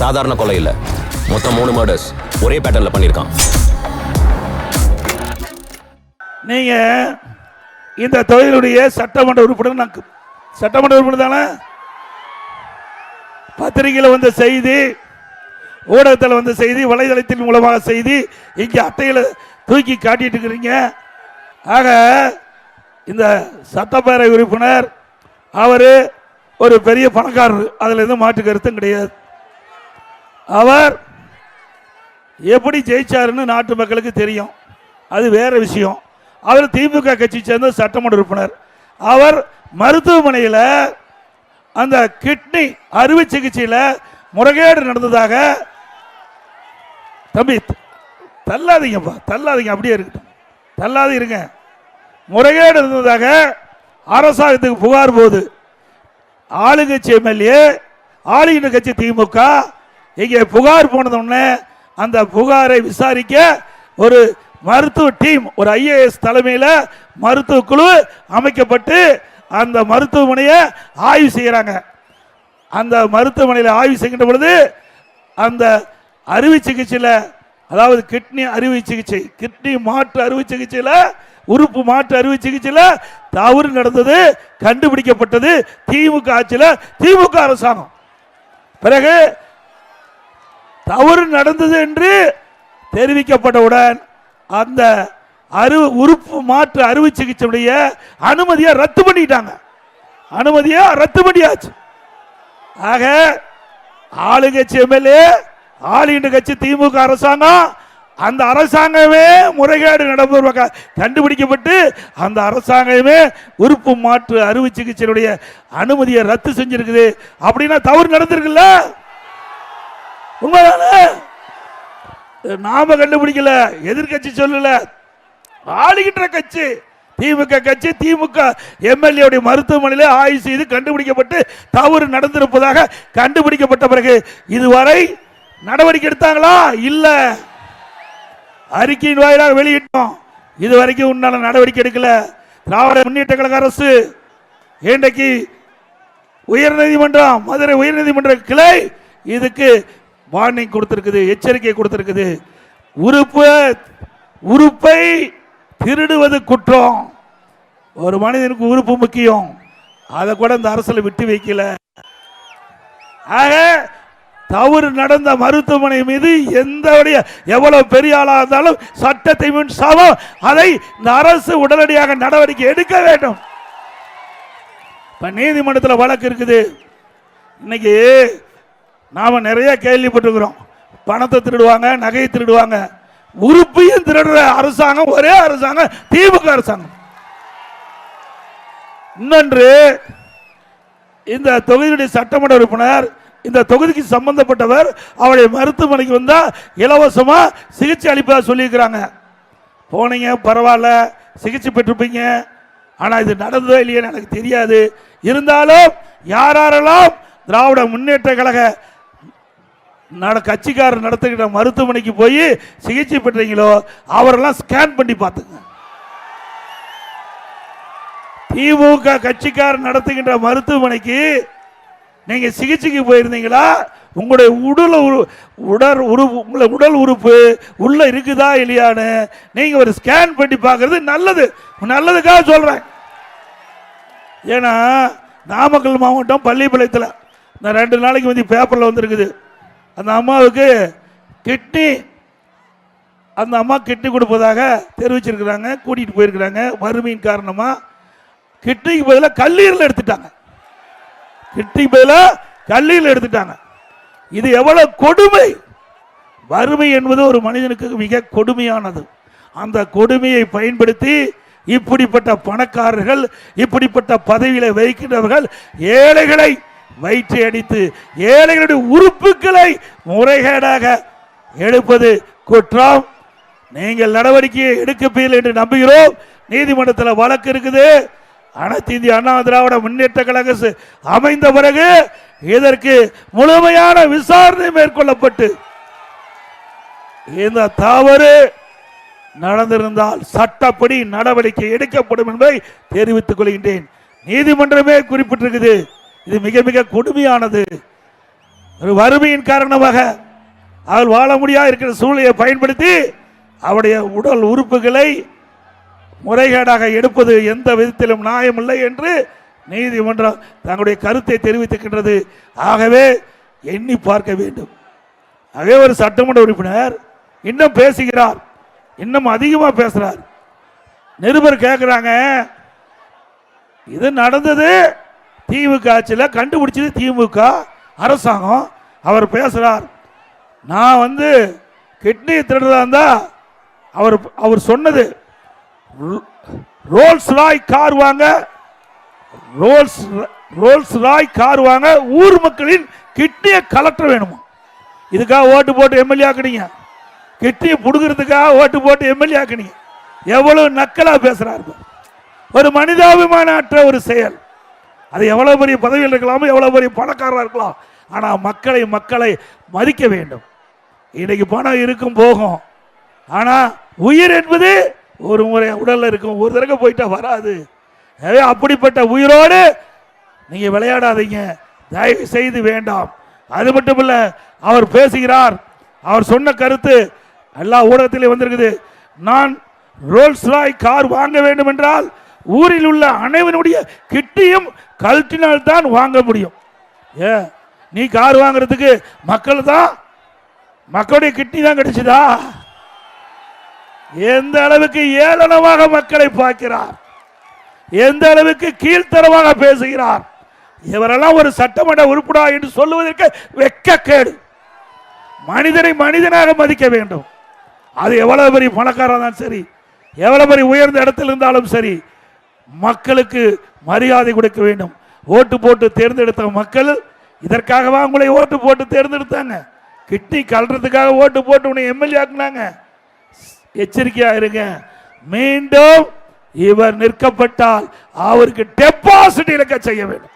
சாதாரண கொலை இல்ல. மொத்தம் மூணு மர்டர்ஸ் ஒரே பேட்டர்ல பண்ணியிருக்கான். நீங்க இந்த தொழிலுடைய சட்டமன்ற உறுப்பினர் நான் சட்டமன்ற உறுப்பினர் தானே? பத்திரிகையில் வந்த செய்தி ஊடகத்தில் வந்த செய்தி வலைதளத்தின் மூலமாக செய்தி இங்கே அட்டையில் தூக்கி காட்டிட்டு இருக்கிறீங்க. ஆக இந்த சட்டப்பேரவை உறுப்பினர் அவர் ஒரு பெரிய பணக்காரர். அதில் எதுவும் மாற்று கருத்தும் கிடையாது. அவர் எப்படி ஜெயிச்சாருன்னு நாட்டு மக்களுக்கு தெரியும். அது வேற விஷயம். அவர் திமுக கட்சி சேர்ந்த சட்டமன்ற உறுப்பினர். அவர் மருத்துவமனையில் அந்த கிட்னி அறுவை சிகிச்சையில் முறைகேடு நடந்ததாக தம்பி தள்ளாதீங்கப்பா தள்ளாதீங்க அப்படியே இருக்கட்டும். தள்ளாது இருங்க. முறைகேடு இருந்ததாக அரசாங்கத்துக்கு புகார் போகுது ஆளுங்கட்சி எம்எல்ஏ ஆளுகின்ற கட்சி திமுக இங்கே புகார் போனதுடனே அந்த புகாரை விசாரிக்க ஒரு மருத்துவ டீம் ஒரு ஐஏஎஸ் தலைமையில் மருத்துவ குழு அமைக்கப்பட்டு அந்த மருத்துவமனையை ஆய்வு செய்கிறாங்க அந்த மருத்துவமனையில் ஆய்வு செய்கின்ற பொழுது அந்த அறுவை சிகிச்சையில் அதாவது கிட்னி அறுவை சிகிச்சை கிட்னி மாற்று அறுவை சிகிச்சையில் உறுப்பு மாற்று அறுவை சிகிச்சையில் தவறு நடந்தது கண்டுபிடிக்கப்பட்டது திமுக ஆட்சியில் திமுக அரசாங்கம். பிறகு தவறு நடந்தது என்று தெரிவிக்கப்பட்டவுடன் அந்த அறு உறுப்பு மாற்று அறுவை சிகிச்சையுடைய அனுமதியை ரத்து பண்ணிட்டாங்க. அனுமதியை ரத்து பண்ணியாச்சு. ஆக ஆளுங்கட்சி எம்எல்ஏ ஆளுகின்ற கட்சி திமுக அரசாங்கம் அந்த அரசாங்கமே முறைகேடு நடப்பதாக கண்டுபிடிக்கப்பட்டு அந்த அரசாங்கமே உறுப்பு மாற்று அறுவை சிகிச்சையினுடைய அனுமதியை ரத்து செஞ்சிருக்குது. அப்படின்னா தவறு நடந்திருக்குல்ல? உண்மைதானே? நாம கண்டுபிடிக்கல எதிர்க்கட்சி சொல்லல. ஆளுகின்ற கட்சி திமுக கட்சி திமுக எம்எல்ஏ மருத்துவமனையில் ஆய்வு செய்து கண்டுபிடிக்கப்பட்டு தவறு நடந்திருப்பதாக கண்டுபிடிக்கப்பட்ட பிறகு இதுவரை நடவடிக்கை எடுத்தாங்களா? இல்ல. அறிக்கையின் வாயிலாக வெளியிட்டோம். இது வரைக்கும் உண்டான நடவடிக்கை எடுக்கல. திராவிட முன்னேற்ற கழக அரசு இன்றைக்கு உயர்நீதிமன்றம் மதுரை உயர்நீதிமன்ற கிளை இதுக்கு வார்னிங் கொடுத்துருக்குது எச்சரிக்கை கொடுத்துருக்குது. உறுப்பு உறுப்பை திருடுவது குற்றம். ஒரு மனிதனுக்கு உறுப்பு முக்கியம். அதை கூட இந்த அரசில் விட்டு வைக்கல. ஆக தவறு நடந்த மருத்துவமனை மீது எந்த எவ்வளவு பெரிய ஆளாக இருந்தாலும் சட்டத்தை முன் சமம். அதை இந்த அரசு உடனடியாக நடவடிக்கை எடுக்க வேண்டும். இப்ப நீதிமன்றத்தில் வழக்கு இருக்குது. இன்னைக்கு நாம் நிறைய கேள்விப்பட்டிருக்கிறோம். பணத்தை திருடுவாங்க நகையை திருடுவாங்க. உறுப்பையும் திருடுற அரசாங்கம் ஒரே அரசாங்கம் திமுக அரசாங்கம். இன்னொன்று இந்த தொகுதியுடைய சட்டமன்ற உறுப்பினர் இந்த தொகுதிக்கு சம்பந்தப்பட்டவர் அவருடைய மருத்துவமனைக்கு வந்தால் இலவசமாக சிகிச்சை அளிப்பதாக சொல்லியிருக்கிறாங்க. போனீங்க பரவாயில்ல சிகிச்சை பெற்றிருப்பீங்க. ஆனால் இது நடந்ததோ இல்லையேன்னு எனக்கு தெரியாது. இருந்தாலும் யாரெல்லாம் திராவிட முன்னேற்ற கழக நட கட்சிக்காரர் நடத்துகிற மருத்துவமனைக்கு போய் சிகிச்சை பெற்றீங்களோ அவரெல்லாம் ஸ்கேன் பண்ணி பார்த்துங்க. திமுக கட்சிக்காரர் நடத்துகின்ற மருத்துவமனைக்கு நீங்க சிகிச்சைக்கு போயிருந்தீங்களா? உங்களுடைய உடல் உரு- உடல் உறுப்பு உங்களை உடல் உறுப்பு உள்ள இருக்குதா இல்லையான்னு நீங்க ஒரு ஸ்கேன் பண்ணி பார்க்கறது நல்லது. நல்லதுக்காக சொல்றேன். ஏன்னா நாமக்கல் மாவட்டம் பள்ளிப்பாளையத்தில் இந்த ரெண்டு நாளைக்கு வந்து பேப்பரில் வந்திருக்குது. அந்த அம்மாவுக்கு கிட்னி அந்த அம்மா கிட்னி கொடுப்பதாக தெரிவிச்சிருக்கிறாங்க கூட்டிகிட்டு போயிருக்கிறாங்க. வறுமையின் காரணமாக கிட்னிக்கு பதிலாக கல்லீரல் எடுத்துட்டாங்க. கிட்னிக்கு பதிலாக கல்லீரல் எடுத்துட்டாங்க. இது எவ்வளோ கொடுமை? வறுமை என்பது ஒரு மனிதனுக்கு மிக கொடுமையானது. அந்த கொடுமையை பயன்படுத்தி இப்படிப்பட்ட பணக்காரர்கள் இப்படிப்பட்ட பதவியில் வைக்கின்றவர்கள் ஏழைகளை வயிற்றை அடித்து ஏழைகளுடைய உறுப்புகளை முறைகேடாக எடுப்பது குற்றம். நீங்கள் நடவடிக்கையை எடுக்கப்பீர்கள் என்று நம்புகிறோம். நீதிமன்றத்தில் வழக்கு இருக்குது. அனைத்து இந்திய அண்ணா திராவிட முன்னேற்ற கழக அமைந்த பிறகு இதற்கு முழுமையான விசாரணை மேற்கொள்ளப்பட்டு இந்த தவறு நடந்திருந்தால் சட்டப்படி நடவடிக்கை எடுக்கப்படும் என்பதை தெரிவித்துக் கொள்கின்றேன். நீதிமன்றமே குறிப்பிட்டிருக்குது. இது மிக மிக கொடுமையானது. ஒரு வறுமையின் காரணமாக அவள் வாழ முடியாது இருக்கிற சூழ்நிலையை பயன்படுத்தி அவருடைய உடல் உறுப்புகளை முறைகேடாக எடுப்பது எந்த விதத்திலும் நியாயமில்லை என்று நீதிமன்றம் தங்களுடைய கருத்தை தெரிவித்திருக்கின்றது ஆகவே எண்ணி பார்க்க வேண்டும். ஆகவே ஒரு சட்டமன்ற உறுப்பினர் இன்னும் பேசுகிறார். இன்னும் அதிகமாக பேசுகிறார் நிருபர் கேட்குறாங்க இது நடந்தது திமுக ஆட்சியில் கண்டுபிடிச்சது திமுக அரசாங்கம். அவர் பேசுகிறார் நான் வந்து கிட்னி திருடுறதா இருந்தால் அவர் அவர் சொன்னது. ரோல்ஸ் ராய் கார் வாங்க ரோல்ஸ் ரோல்ஸ் ராய் கார் வாங்க ஊர் மக்களின் கிட்னியை கலெக்டர் வேணுமா? இதுக்காக ஓட்டு போட்டு எம்எல்ஏ ஆக்குனீங்க. கிட்னியை புடுங்கிறதுக்காக ஓட்டு போட்டு எம்எல்ஏ ஆக்குனீங்க. எவ்வளவு நக்கலாக பேசுகிறாரு ஒரு மனிதாபிமான அற்ற ஒரு செயல். அது எவ்வளவு பெரிய பதவியில் இருக்கலாம் எவ்வளவு பெரிய பணக்காரராக இருக்கலாம். ஆனால் மக்களை மக்களை மதிக்க வேண்டும். இன்னைக்கு பணம் இருக்கும் போகும். ஆனால் உயிர் என்பது ஒரு முறை உடலில் இருக்கும். ஒரு தடவை போயிட்டா வராது. எனவே அப்படிப்பட்ட உயிரோடு நீங்க விளையாடாதீங்க. தயவு செய்து வேண்டாம். அது மட்டுமல்ல அவர் பேசுகிறார். அவர் சொன்ன கருத்து எல்லா ஊடகத்திலையும் வந்திருக்குது. நான் ரோல்ஸ் ராய் கார் வாங்க வேண்டும் என்றால் ஊரில் உள்ள அனைவனுடைய கிட்டியும் கழட்டினால் தான் வாங்க முடியும். ஏ நீ கார் வாங்குறதுக்கு மக்கள் தான் மக்களுடைய கிட்னி தான் கிடைச்சதா? எந்த அளவுக்கு ஏளனமாக மக்களை பார்க்கிறார்? எந்த அளவுக்கு கீழ்த்தரமாக பேசுகிறார்? இவரெல்லாம் ஒரு சட்டமன்ற உறுப்பினா என்று சொல்லுவதற்கு வெக்கக்கேடு மனிதனை மனிதனாக மதிக்க வேண்டும். அது எவ்வளவு பெரிய பணக்காரன் இருந்தாலும் சரி. எவ்வளவு பெரிய உயர்ந்த இடத்தில் இருந்தாலும் சரி. மக்களுக்கு மரியாதை கொடுக்க வேண்டும். ஓட்டு போட்டு தேர்ந்தெடுத்த மக்கள் இதற்காகவா உங்களை ஓட்டு போட்டு தேர்ந்தெடுத்தாங்க? கிட்னி கலறதுக்காக ஓட்டு போட்டு உன்னை எம்எல்ஏ ஆக்குனாங்க. எச்சரிக்கையாக இருங்க. மீண்டும் இவர் நிற்கப்பட்டால் அவருக்கு டெபாசிட் இழக்க செய்ய வேண்டும்.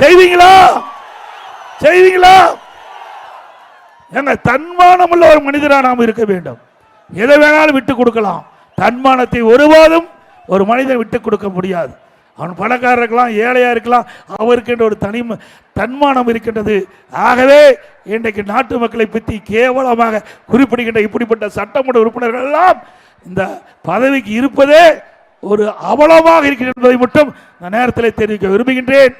செய்வீங்களா? செய்வீங்களா? எங்க தன்மானம் உள்ள ஒரு மனிதராக நாம் இருக்க வேண்டும். எதை வேணாலும் விட்டு கொடுக்கலாம். தன்மானத்தை ஒருபோதும் ஒரு மனிதன் விட்டு கொடுக்க முடியாது. அவன் பணக்காரர் இருக்கலாம் ஏழையாக இருக்கலாம் அவருக்கென்ற ஒரு தனி தன்மானம் இருக்கின்றது. ஆகவே இன்றைக்கு நாட்டு மக்களை பற்றி கேவலமாக குறிப்பிடுகின்ற இப்படிப்பட்ட சட்டமன்ற உறுப்பினர்கள் எல்லாம் இந்த பதவிக்கு இருப்பதே ஒரு அவலமாக இருக்கிறது என்பதை மட்டும் இந்த நேரத்தில் தெரிவிக்க விரும்புகின்றேன்.